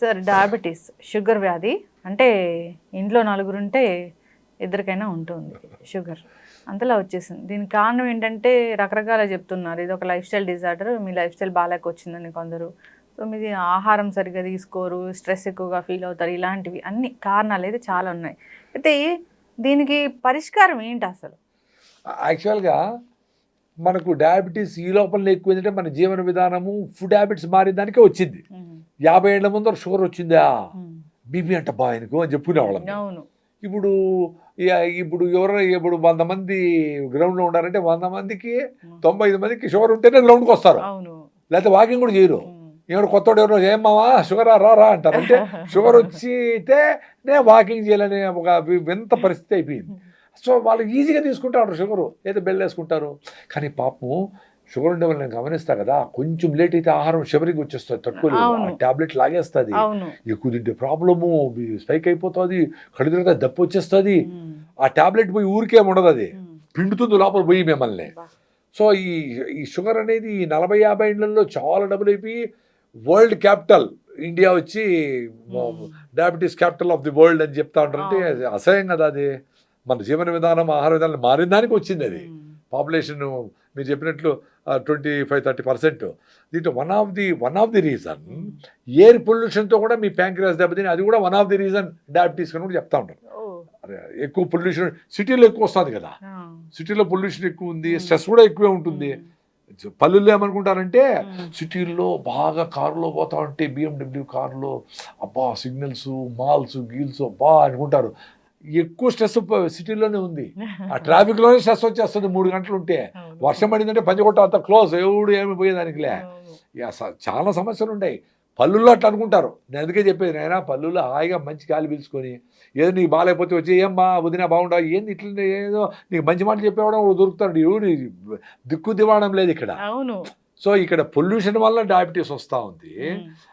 Sir diabetes sugar వ్యాధి అంటే ఇంట్లో నలుగురుంటే ఇద్దరికైనా ఉంటుంది షుగర్ అంతలా వచ్చేసింది. దీనికి కారణం ఏంటంటే రకరకాల చెప్తున్నారు. ఇది ఒక లైఫ్ స్టైల్ డిజార్డర్ మీ లైఫ్ స్టైల్ బాగాలేక వచ్చిందని కొందరు. సో మీది ఆహారం సరిగ్గా తీసుకోరు స్ట్రెస్ ఎక్కువగా ఫీల్ అవుతారు ఇలాంటివి అన్ని కారణాలు అయితే చాలా ఉన్నాయి. అయితే దీనికి పరిష్కారం ఏంటి అసలు? యాక్చువల్గా మనకు డయాబెటీస్ ఈ లోపల ఎక్కువ ఏంటంటే మన జీవన విధానము ఫుడ్ హ్యాబిట్స్ మారిన దానికే వచ్చింది. యాభై ఏళ్ళ ముందర షుగర్ వచ్చిందా? బీపీ అంట బా ఆయనకు అని చెప్పుకునేవాళ్ళం ఇప్పుడు ఇప్పుడు ఎవరు ఇప్పుడు వంద మంది గ్రౌండ్లో ఉండారంటే వంద మందికి తొంభై ఐదు మందికి షుగర్ ఉంటేనే గ్రౌండ్కి వస్తారు. లేకపోతే వాకింగ్ కూడా చేయరు. ఎవరు కొత్తోడు ఎవరు ఏమావా షుగర్ రా రా అంటారు. అంటే షుగర్ వచ్చితే నే వాకింగ్ చేయాలనే ఒక వింత పరిస్థితి అయిపోయింది. సో వాళ్ళు ఈజీగా తీసుకుంటారు. షుగరు ఏదో బెల్ వేసుకుంటారు. కానీ పాపం షుగర్ ఉండే వాళ్ళు నేను గమనిస్తా కదా కొంచెం లేట్ అయితే ఆహారం షుగరింగ్ వచ్చేస్తుంది తట్టుకోలేదు అవును. టాబ్లెట్ లాగేస్తుంది. ఎక్కువ తింటే ప్రాబ్లము స్పైక్ అయిపోతుంది కడుపు తిరిగితే దప్పు వచ్చేస్తుంది. ఆ టాబ్లెట్ పోయి ఊరికే ఉండదు అది. పిండుతుంది లోపల పోయి మిమ్మల్ని. సో ఈ ఈ షుగర్ అనేది ఈ నలభై యాభై ఏళ్ళలో చాలా డబ్బులు అయిపోయి వరల్డ్ క్యాపిటల్. ఇండియా వచ్చి. Diabetes capital of the world అని చెప్తా ఉంటారంటే అసహ్యం కదా అది. మన జీవన విధానం ఆహార విధానం మారిన దానికి వచ్చింది అది. పాపులేషన్ మీరు చెప్పినట్లు ట్వంటీ ఫైవ్ థర్టీ పర్సెంట్ దీంట్లో one of the one of the reason. Air పొల్యూషన్తో కూడా మీ ప్యాంక్రియాస్ దెబ్బతిని అది కూడా one of the reason diabetes అని కూడా చెప్తా ఉంటారు ఎక్కువ పొల్యూషన్ సిటీలో ఎక్కువ వస్తుంది కదా. సిటీలో పొల్యూషన్ ఎక్కువ ఉంది. స్ట్రెస్ కూడా ఎక్కువే ఉంటుంది. పల్లెల్లో ఏమనుకుంటారంటే. సిటీల్లో బాగా కారులో పోతా ఉంటే బిఎండబ్ల్యూ కారులో అబ్బా సిగ్నల్స్ మాల్స్ గీల్స్ అబ్బా అనుకుంటారు ఎక్కువ స్ట్రెస్ సిటీలోనే ఉంది. ఆ ట్రాఫిక్లోనే స్ట్రెస్ వచ్చేస్తుంది మూడు గంటలు ఉంటే. వర్షం పడిందంటే పంచకొట్ట అంత క్లోజ్ ఎవడు ఏమి పోయేదానికిలే. చాలా సమస్యలు ఉన్నాయి పళ్ళుల్లో అట్లా అనుకుంటారు. నేను అందుకే చెప్పేది నాయన పళ్ళుల్లో హాయిగా మంచి గాలి పీల్చుకొని ఏదో నీకు బాగాలేకపోతే వచ్చి ఏమ్మా వదినా బాగుండవు ఏంది ఇట్లా ఏదో నీకు మంచి మాట చెప్పేవాడు దొరుకుతాడు. ఎవడు దిక్కు దివాణం లేదు ఇక్కడ. అవును. సో ఇక్కడ పొల్యూషన్ వల్ల డయాబెటీస్ వస్తూ ఉంది.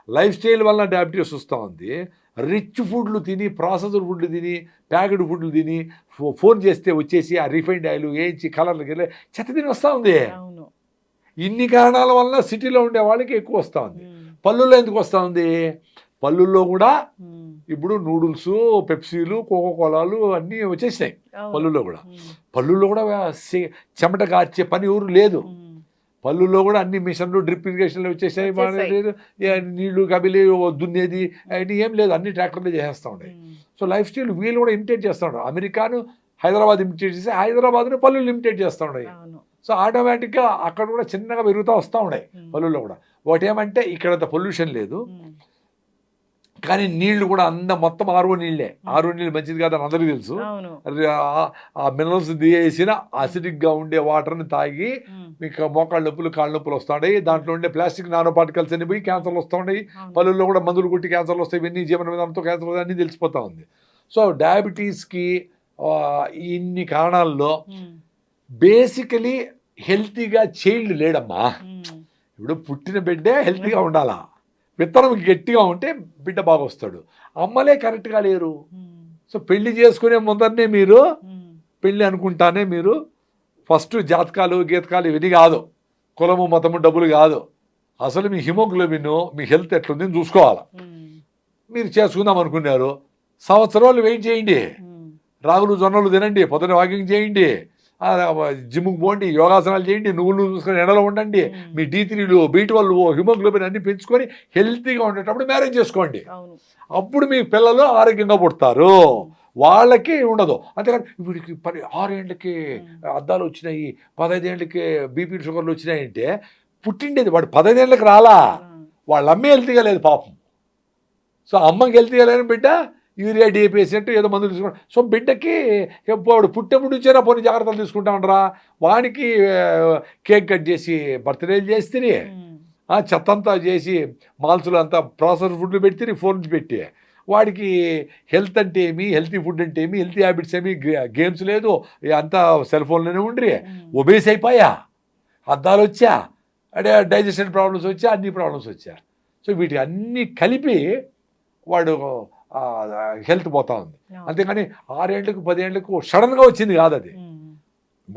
లైఫ్ స్టైల్ వల్ల డయాబెటీస్ వస్తూ ఉంది. రిచ్ ఫుడ్లు తిని ప్రాసెస్డ్ ఫుడ్లు తిని ప్యాకెడ్ ఫుడ్లు తిని ఫో- ఫోన్ చేస్తే వచ్చేసి ఆ రిఫైండ్ ఆయిల్ వేయించి కలర్లకి వెళ్ళి చెత్త తిని వస్తూ ఉంది ఇన్ని కారణాల వల్ల సిటీలో ఉండే వాళ్ళకి ఎక్కువ వస్తూ ఉంది. పళ్ళుల్లో ఎందుకు వస్తూ ఉంది పళ్ళుల్లో కూడా. ఇప్పుడు నూడిల్స్ పెప్సీలు కోకో కోలాలు అన్నీ వచ్చేసినాయి. పళ్ళుల్లో కూడా. పళ్ళుల్లో కూడా చెమట కార్చే పని ఊరు లేదు ఉమ్. పళ్ళుల్లో కూడా అన్ని మిషన్లు డ్రిప్ ఇరిగేషన్లు వచ్చేసాయి నీళ్ళు కబిలి దున్నేది అవన్నీ ఏం లేదు. అన్ని ట్రాక్టర్లు చేసేస్తూ ఉన్నాయి. ఉమ్. సో లైఫ్ స్టైల్ వీళ్ళు కూడా ఇమిటేట్ చేస్తూ ఉంటారు అమెరికాను హైదరాబాద్ ఇమిటేట్ చేసి హైదరాబాద్ను పల్లెలు ఇమిటేట్ చేస్తూ ఉన్నాయి. సో ఆటోమేటిక్గా అక్కడ కూడా చిన్నగా పెరుగుతూ వస్తూ ఉన్నాయి. పల్లెల్లో కూడా. ఒకటి ఏమంటే ఇక్కడ పొల్యూషన్ లేదు. కానీ నీళ్ళు కూడా అంద మొత్తం ఆరో నీళ్ళే ఆరో నీళ్ళు మంచిది కాదని అందరికీ తెలుసు. ఆ- మినరల్స్ తీసేసిన అసిడిక్గా ఉండే వాటర్ని తాగి. మీకు మోకాళ్ళ నొప్పులు కాళ్ళ నొప్పులు వస్తాయి దాంట్లో ఉండే ప్లాస్టిక్ నానో పార్టికల్స్ అన్ని పోయి క్యాన్సర్లు వస్తున్నాయి అవును. పళ్ళుల్లో కూడా మందులు కొట్టి క్యాన్సర్లు వస్తాయి. ఇవన్నీ జీవన విధానంతో క్యాన్సర్ వస్తాయి. అన్నీ తెలిసిపోతా ఉంది. సో డయాబెటీస్కి ఇన్ని కారణాల్లో. బేసికలీ హెల్తీగా చైల్డ్ లేడమ్మా. ఇప్పుడు పుట్టిన బిడ్డే హెల్తీగా ఉండాలా? విత్తనం గట్టిగా ఉంటే బిడ్డ బాగా వస్తాడు అమ్మలే కరెక్ట్గా లేరు. సో పెళ్ళి చేసుకునే ముందరనే మీరు. పెళ్ళి అనుకుంటానే మీరు ఫస్ట్ జాతకాలు గీతకాలు ఇవన్నీ కాదు. కులము మతము డబ్బులు కాదు. అసలు మీ హిమోగ్లోబిన్ మీ హెల్త్ ఎట్లుంది అని చూసుకోవాలి. మీరు చేసుకుందాం అనుకున్నారు. సంవత్సరాలు వెయిట్ చేయండి. రాగులు జొన్నలు తినండి. పొద్దున వాకింగ్ చేయండి. జిమ్కి పోండి యోగాసనాలు చేయండి నువ్వులు చూసుకొని ఎండలో ఉండండి. మీ డీ త్రీలు బీ ట్వెల్వ్ హిమోగ్లోబిన్ అన్ని పెంచుకొని హెల్తీగా ఉండేటప్పుడు మ్యారేజ్ చేసుకోండి. అప్పుడు మీ పిల్లలు ఆరోగ్యంగా పుడతారు. వాళ్ళకి ఉండదు. అంతేకాని వీడికి పది ఆరేళ్ళకి అద్దాలు వచ్చినాయి పదహైదేళ్ళకి బీపీ షుగర్లు వచ్చినాయి అంటే పుట్టిండేది వాడు పదహైదేళ్ళకి రాలా. ఉమ్. వాళ్ళ అమ్మ హెల్తీగా లేదు పాపం. సో అమ్మకి హెల్తీగా లేని బిడ్డ యూరియా డిఏపిఎస్ అంటే ఏదో మందులు తీసుకుంటా సో బిడ్డకి వాడు పుట్టేప్పుడు నుంచేనా పోనీ జాగ్రత్తలు తీసుకుంటా ఉండరా వానికి కేక్ కట్ చేసి బర్త్డేలు చేస్తే ఉమ్. ఆ చెత్త అంతా చేసి మాల్స్లో అంతా ప్రాసెస్ ఫుడ్లు పెడితే ఫోన్ పెట్టి వాడికి హెల్త్ అంటే ఏమి హెల్తీ ఫుడ్ అంటే ఏమి హెల్తీ హ్యాబిట్స్ ఏమి గేమ్స్ లేదు అంతా సెల్ ఫోన్లోనే ఉండ్రి. ఒబేస్ అయిపోయా. అద్దాలు వచ్చా. అంటే డైజెషన్ ప్రాబ్లమ్స్ వచ్చా అన్ని ప్రాబ్లమ్స్ వచ్చా. సో వీటి అన్నీ కలిపి వాడు హెల్త్ పోతా ఉంది. అంతేగాని ఆరేళ్ళకు పదేళ్ళకు సడన్గా వచ్చింది కాదు అది.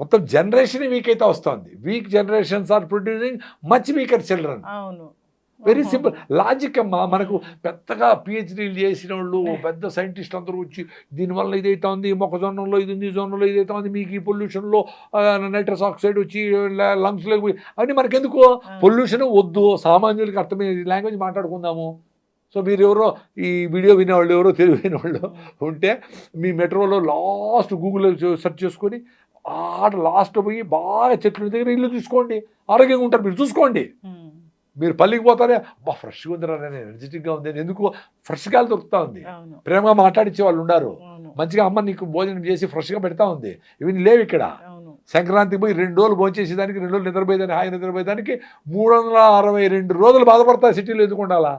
మొత్తం జనరేషన్ వీక్ అయితే వస్తుంది. Weak generations are producing much weaker children very. Simple logic అమ్మా మనకు పెద్దగా పిహెచ్డీలు చేసిన వాళ్ళు పెద్ద సైంటిస్ట్ అందరూ వచ్చి దీనివల్ల ఇదైతే ఉంది మొక్కజొన్నలో ఇది ఉంది జొన్నలో ఇదైతే ఉంది మీకు ఈ పొల్యూషన్లో నైట్రస్ ఆక్సైడ్ వచ్చి లంగ్స్లోకి పోయి అవన్నీ మనకెందుకు? పొల్యూషన్ వద్దు. సామాన్యులకి అర్థమయ్యే లాంగ్వేజ్ మాట్లాడుకుందాము. సో మీరు ఎవరో ఈ వీడియో వినేవాళ్ళు ఎవరో తెలివైన వాళ్ళు ఉంటే మీ మెట్రోలో లాస్ట్ గూగుల్లో సెర్చ్ చేసుకొని ఆడ లాస్ట్ పోయి బాగా చెట్ల దగ్గర ఇల్లు చూసుకోండి. ఆరోగ్యంగా ఉంటారు మీరు చూసుకోండి. మీరు పల్లికి పోతారే అబ్బా ఫ్రెష్గా ఉందిరా నేను ఎనర్జెటిక్గా ఉంది. ఎందుకు ఫ్రెష్ గాలి దొరుకుతా ఉంది. ప్రేమగా మాట్లాడించే వాళ్ళు ఉన్నారు మంచిగా అమ్మ నీకు భోజనం చేసి ఫ్రెష్గా పెడతా ఉంది. ఇవి లేవు ఇక్కడ. అవును. సంక్రాంతికి పోయి రెండు రోజులు భోంచేసేదానికి రెండు రోజులు నిద్రపోయేదానికి హాయి నిద్రపోయేదానికి మూడు వందల అరవై రెండు రోజులు బాధపడతా సిటీలో ఎందుకు ఉండాలా?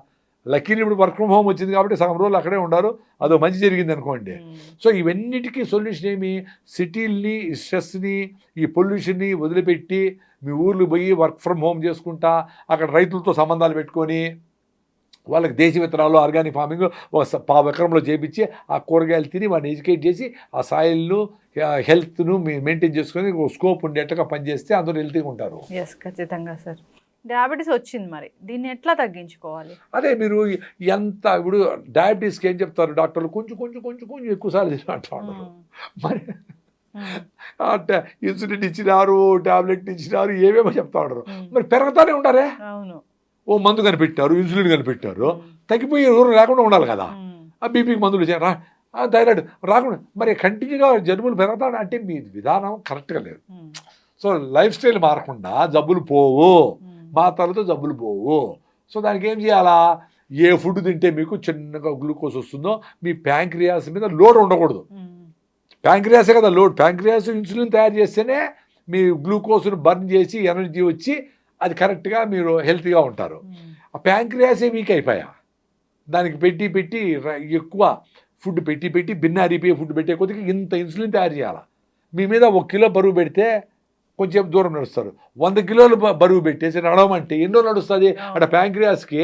లక్కీని ఇప్పుడు వర్క్ ఫ్రమ్ హోమ్ వచ్చింది కాబట్టి సగం రోజులు అక్కడే ఉండారు. అదో మంచి జరిగింది అనుకోండి. సో ఇవన్నిటికీ సొల్యూషన్ ఏమి? సిటీల్ని ఈ స్ట్రెస్ని ఈ పొల్యూషన్ని వదిలిపెట్టి మీ ఊర్లు పోయి వర్క్ ఫ్రమ్ హోమ్ చేసుకుంటా అక్కడ రైతులతో సంబంధాలు పెట్టుకొని వాళ్ళకి దేశీ విత్తనాలు ఆర్గానిక్ ఫార్మింగ్ ఒక పావు ఎకరంలో చేపించి ఆ కూరగాయలు తిని వాడిని ఎడ్యుకేట్ చేసి ఆ సాయిల్ను హెల్త్ను మెయింటైన్ చేసుకొని స్కోప్ ఉండేట్టుగా పనిచేస్తే అందరూ హెల్తీగా ఉంటారు. ఎస్ ఖచ్చితంగా సార్ డయాబెటీస్ వచ్చింది మరి. దీన్ని ఎట్లా తగ్గించుకోవాలి? అదే మీరు ఎంత ఇప్పుడు డయాబెటీస్కి ఏం చెప్తారు? డాక్టర్లు కొంచెం కొంచెం కొంచెం కొంచెం ఎక్కువసార్లు తిన అంటా ఉన్నారు. ఉమ్. మరి. అంటే ఇన్సులిన్ ఇచ్చినారు టాబ్లెట్ ఇచ్చినారు ఏమేమో చెప్తా ఉంటారు. మరి పెరగతానే ఉంటారే అవును. ఓ మందు కనిపెట్టారు ఇన్సులిన్ కనిపెట్టారు. తగ్గిపోయే రోజు లేకుండా ఉండాలి కదా. ఆ బీపీకి మందులు ఇచ్చారు. థైరాయిడ్ రాకుండా మరి కంటిన్యూగా జలుబులు పెరగతాడు అంటే మీ విధానం కరెక్ట్గా లేదు. సో లైఫ్ స్టైల్ మారకుండా జబ్బులు పోవు. ఉమ్. మాతలతో జబ్బులు పోవు సో దానికి ఏం చేయాలా ఏ ఫుడ్ తింటే మీకు చిన్నగా గ్లూకోజ్ వస్తుందో మీ ప్యాంక్రియాస్ మీద లోడ్ ఉండకూడదు. ప్యాంక్రియాసే కదా లోడ్ ప్యాంక్రియాస్ ఇన్సులిన్ తయారు చేస్తేనే మీ గ్లూకోజ్ను బర్న్ చేసి ఎనర్జీ వచ్చి అది కరెక్ట్గా మీరు హెల్తీగా ఉంటారు. ఆ ప్యాంక్రియాసే వీక్ అయిపోయా దానికి పెట్టి పెట్టి ఎక్కువ ఫుడ్ పెట్టి పెట్టి భిన్నారిపోయే ఫుడ్ పెట్టే కొద్దిగా ఇంత ఇన్సులిన్ తయారు చేయాలి మీ మీద ఒక కిలో బరువు పెడితే కొంచెం దూరం నడుస్తారు. వంద కిలోలు బరువు పెట్టేసి నడవమంటే ఎన్నో నడుస్తుంది. అక్కడ ప్యాంక్రియాస్కి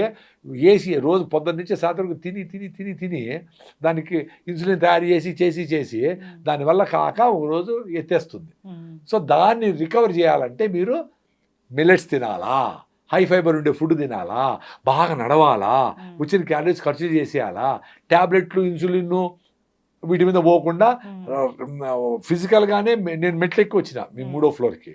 ఏసి రోజు పొద్దున్న నుంచి సాయంత్రం తిని తిని తిని తిని దానికి ఇన్సులిన్ తయారు చేసి చేసి చేసి దానివల్ల కాక ఒక రోజు ఎత్తేస్తుంది. సో దాన్ని రికవర్ చేయాలంటే మీరు మిల్లెట్స్ తినాలా? హై ఫైబర్ ఉండే ఫుడ్ తినాలా? బాగా నడవాలా. వచ్చిన క్యాలరీస్ ఖర్చు చేసేయాలా? ట్యాబ్లెట్లు ఇన్సులిన్ వీటి మీద పోకుండా. ఫిజికల్గానే నేను మెట్లెక్కి వచ్చిన మీ. మూడో ఫ్లోర్కి.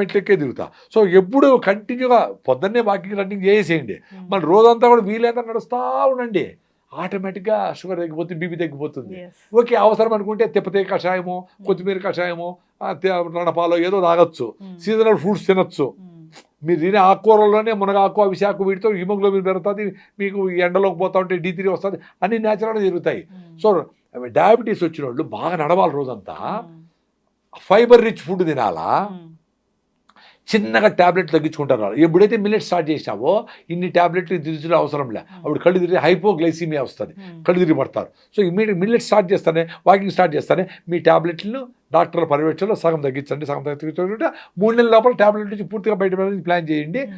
మెట్లెక్కే దిగుతా సో ఎప్పుడు కంటిన్యూగా పొద్దున్నే వాకింగ్ రన్నింగ్ చేసేయండి. మళ్ళీ రోజంతా కూడా వీలైతే నడుస్తూ ఉండండి ఆటోమేటిక్గా షుగర్ తగ్గిపోతుంది బీపీ తగ్గిపోతుంది. ఓకే అవసరం అనుకుంటే తిప్పతే కషాయము కొత్తిమీర కషాయము రణపాలో ఏదో తాగొచ్చు. సీజనల్ ఫ్రూట్స్ తినొచ్చు. మీరు తినే ఆకుకూరల్లోనే మునగాకు అవిశాకు వీటితో హిమోగ్లోబిన్ పెరుగుతుంది మీకు ఎండలోకి పోతా ఉంటే డీ త్రీ వస్తుంది అన్ని న్యాచురల్గా జరుగుతాయి. సో డయాబెటీస్ వచ్చిన వాళ్ళు బాగా నడవాలి రోజంతా. ఫైబర్ రిచ్ ఫుడ్ తినాలా? ఉమ్. చిన్నగా ట్యాబ్లెట్ తగ్గించుకుంటారు. ఎప్పుడైతే మిల్లెట్ స్టార్ట్ చేసావో ఇన్ని ట్యాబ్లెట్లు దించడం అవసరం లే. అప్పుడు కళ్ళు తిరిగి హైపోగ్లైసీమియా వస్తుంది. ఉమ్. కళ్ళు తిరిగి పడతారు. సో ఇమీడియట్ మిల్లెట్ స్టార్ట్ చేస్తానే వాకింగ్ స్టార్ట్ చేస్తానే మీ ట్యాబ్లెట్లను డాక్టర్ల పర్యవేక్షణలో సగం తగ్గించండి సగం తగ్గించుకుంటే మూడు నెలల లోపల ట్యాబ్లెట్ నుంచి పూర్తిగా బయటపడడానికి ప్లాన్ చేయండి.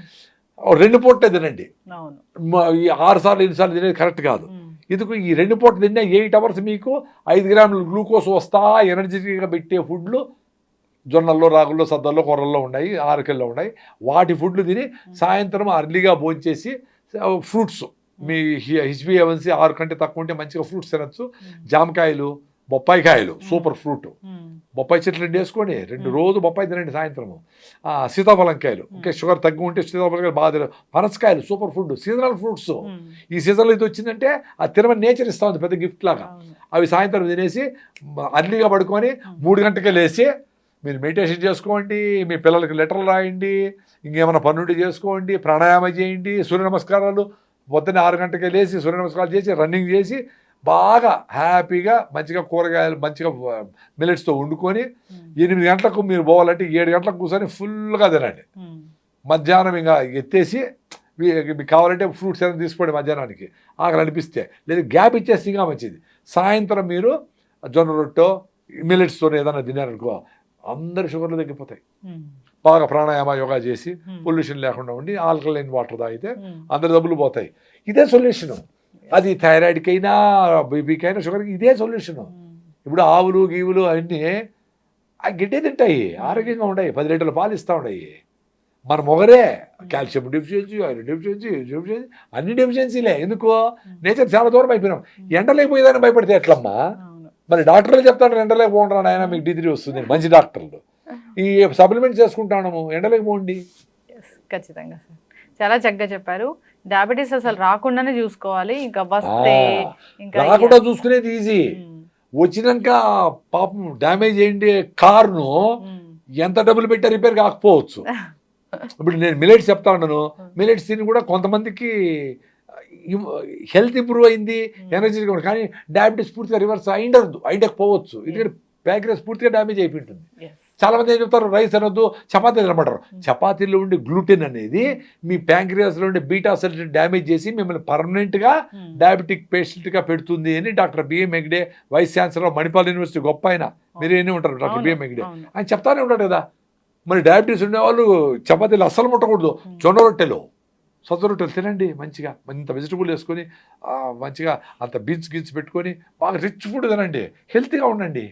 రెండు పూటే తినండి. అవును. మ- ఈ ఆరు సార్లు ఎన్ని సార్లు తినేది కరెక్ట్ కాదు. ఎందుకు ఈ రెండు పూటలు తిన్నా ఎయిట్ అవర్స్ మీకు ఐదు గ్రాములు గ్లూకోజ్ వస్తా ఎనర్జెటిక్గా పెట్టే ఫుడ్లు జొన్నల్లో రాగుల్లో సద్దల్లో కూరల్లో ఉన్నాయి ఆరకెల్లో ఉన్నాయి. వాటి ఫుడ్లు తిని సాయంత్రం అర్లీగా భోంచేసి ఫ్రూట్స్ మీ హెచ్బిఎవన్సీ ఆరు కంటే తక్కువ ఉంటే మంచిగా ఫ్రూట్స్ తినచ్చు. జామకాయలు బొప్పాయి కాయలు సూపర్ ఫ్రూట్. బొప్పాయి చెట్లు రెండు వేసుకొని రెండు. రోజు బొప్పాయి తినండి సాయంత్రము. ఆ, సీతాఫలంకాయలు. ఇంకా షుగర్ తగ్గి ఉంటే సీతాఫలంకాయలు బాగా పనసకాయలు సూపర్ ఫుడ్ సీజనల్ ఫ్రూట్స్. ఈ సీజన్లో ఇది వచ్చిందంటే ఆ తినమని నేచర్ ఇస్తా ఉంది పెద్ద గిఫ్ట్ లాగా. అవి సాయంత్రం తినేసి అర్లీగా పడుకొని మూడు గంటకే లేచి మీరు మెడిటేషన్ చేసుకోండి మీ పిల్లలకి లెటర్లు రాయండి ఇంకేమైనా పనుండి చేసుకోండి ప్రాణాయామం చేయండి సూర్య నమస్కారాలు. పొద్దున్న ఆరు గంటకే లేచి సూర్య నమస్కారాలు చేసి రన్నింగ్ చేసి బాగా హ్యాపీగా మంచిగా కూరగాయలు మంచిగా మిల్లెట్స్తో వండుకొని. ఎనిమిది గంటలకు మీరు పోవాలంటే ఏడు గంటలకు కూర్చొని ఫుల్గా తినండి. మధ్యాహ్నం ఇంకా ఎత్తేసి మీకు కావాలంటే ఫ్రూట్స్ ఏమైనా తీసుకోండి మధ్యాహ్నానికి ఆకలి అనిపిస్తే లేదా గ్యాప్ ఇచ్చేస్తే ఇంకా మంచిది సాయంత్రం మీరు జొన్న రొట్టె మిల్లెట్స్తో ఏదైనా తినారనుకో అందరు షుగర్లు తగ్గిపోతాయి. బాగా ప్రాణాయామ యోగా చేసి. పొల్యూషన్ లేకుండా ఉండి ఆల్కలైన్ వాటర్ తాగితే. అందరి డబ్బులు పోతాయి ఇదే సొల్యూషన్ అది థైరాయిడ్కి అయినా బీపీకి అయినా షుగర్కి ఇదే సొల్యూషన్ ఉమ్. ఇప్పుడు ఆవులు గీవులు అన్నీ ఆ గిడ్డే తింటాయి ఆరోగ్యంగా ఉన్నాయి పది లీటర్ల పాలు ఇస్తూ ఉన్నాయి మన మొగరే calcium deficiency iron deficiency deficiency అన్ని డెఫిషియన్సీలే. ఎందుకు? నేచర్ చాలా దూరం అయిపోయినాం. ఎండలేకపోయేదాన్ని భయపడితే ఎట్లమ్మా? మరి డాక్టర్లు చెప్తాను ఎండలేకపోండి ఆయన మీకు డిగ్రీ వస్తుంది. మంచి డాక్టర్లు. ఈ సప్లిమెంట్ చేసుకుంటాము ఎండలేకపోండి ఖచ్చితంగా సార్. చాలా చక్కగా చెప్పారు. డయాబెటీస్ అసలు రాకుండానే చూసుకోవాలి. ఇంకా వస్తే ఇంకా రాకుండా చూసుకునేది ఈజీ వచ్చినాక పాపం డ్యామేజ్ అయ్యింది కార్ను ఉమ్, ఎంత డబ్బులు పెట్టి రిపేర్ కాకపోవచ్చు. ఇప్పుడు నేను మిలెట్స్ చెప్తా ఉన్నాను. మిలెట్స్ తిని కూడా కొంతమందికి హెల్త్ ఇంప్రూవ్ అయింది ఎనర్జీగా ఉంది కానీ డయాబెటీస్ పూర్తిగా రివర్స్ అయిండదు అయిండకపోవచ్చు ఎందుకంటే ప్యాంక్రియస్ పూర్తిగా డ్యామేజ్ అయిపోయి ఉంటుంది yes. చాలా మంది ఏం చెప్తారు? రైస్ అనొద్దు చపాతీలు తినమంటారు. చపాతీలో ఉండే గ్లూటెన్ అనేది మీ ప్యాంక్రియాస్లో ఉండే బీటా సెల్స్ డ్యామేజ్ చేసి మిమ్మల్ని పర్మనెంట్గా డయాబెటిక్ పేషెంట్గా పెడుతుంది అని doctor B M Hegde vice chancellor Manipal university గొప్ప ఆయన. మీరు ఏమి ఉంటారు డాక్టర్ బిఎం హెగ్డే. ఆయన చెప్తానే ఉంటాడు కదా. మరి డయాబెటీస్ ఉండేవాళ్ళు చపాతీలు అస్సలు ముట్టకూడదు. జొన్న రొట్టెలు. సొంత రొట్టెలు తినండి మంచిగా. ఇంత వెజిటబుల్ వేసుకొని మంచిగా అంత బీన్స్ గిన్స్ పెట్టుకొని బాగా రిచ్ ఫుడ్ తినండి. హెల్తీగా ఉండండి.